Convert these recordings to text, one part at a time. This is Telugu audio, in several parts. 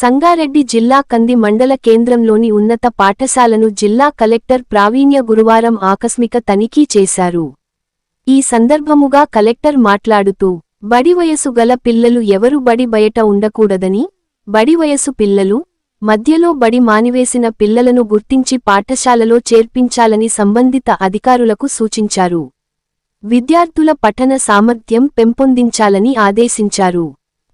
సంగారెడ్డి జిల్లా కంది మండల కేంద్రంలోని ఉన్నత పాఠశాలను జిల్లా కలెక్టర్ ప్రావీణ్య గురువారం ఆకస్మిక తనిఖీ చేశారు. ఈ సందర్భముగా కలెక్టర్ మాట్లాడుతూ బడి వయసు గల పిల్లలు ఎవరు బడి బయట ఉండకూడదని? బడి వయసు పిల్లలు మధ్యలో బడి మానివేసిన పిల్లలను గుర్తించి పాఠశాలలో చేర్పించాలని సంబంధిత అధికారులకు సూచించారు. విద్యార్థుల పఠన సామర్థ్యం పెంపొందించాలని ఆదేశించారు.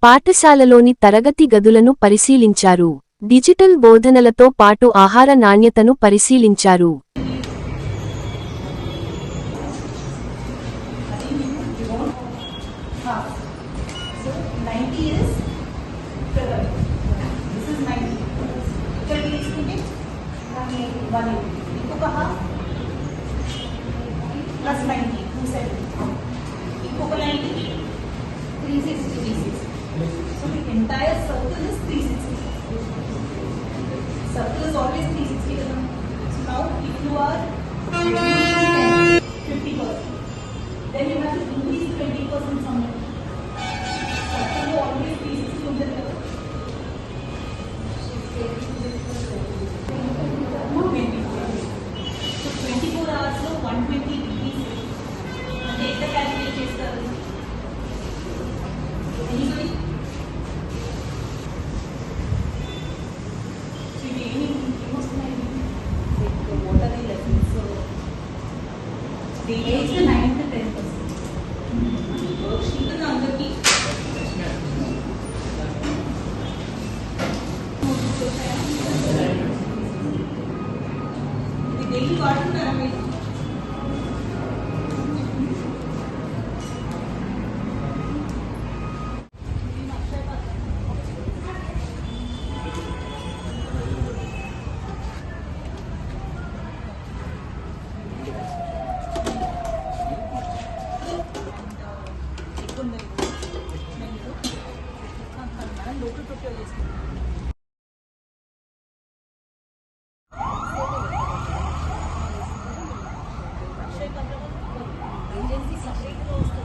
పాఠశాలలోని తరగతి గదులను పరిశీలించారు. డిజిటల్ బోధనలతో పాటు ఆహార నాణ్యతను పరిశీలించారు. ప్లస్ నైంటీ టూ సెవెన్ ఇంకొక ninety three sixty three sixty So the entire circle is 360. Circle is always 360 degree. So now if you are 50 percent, then you have to increase 20 percent somewhere. Circle will always 360 on the level. So 24 hours so 120 degrees. Take the calculation. Anybody? the eighth, ninth, tenth. Worksheet is under. The daily local propriolismo. Agency separate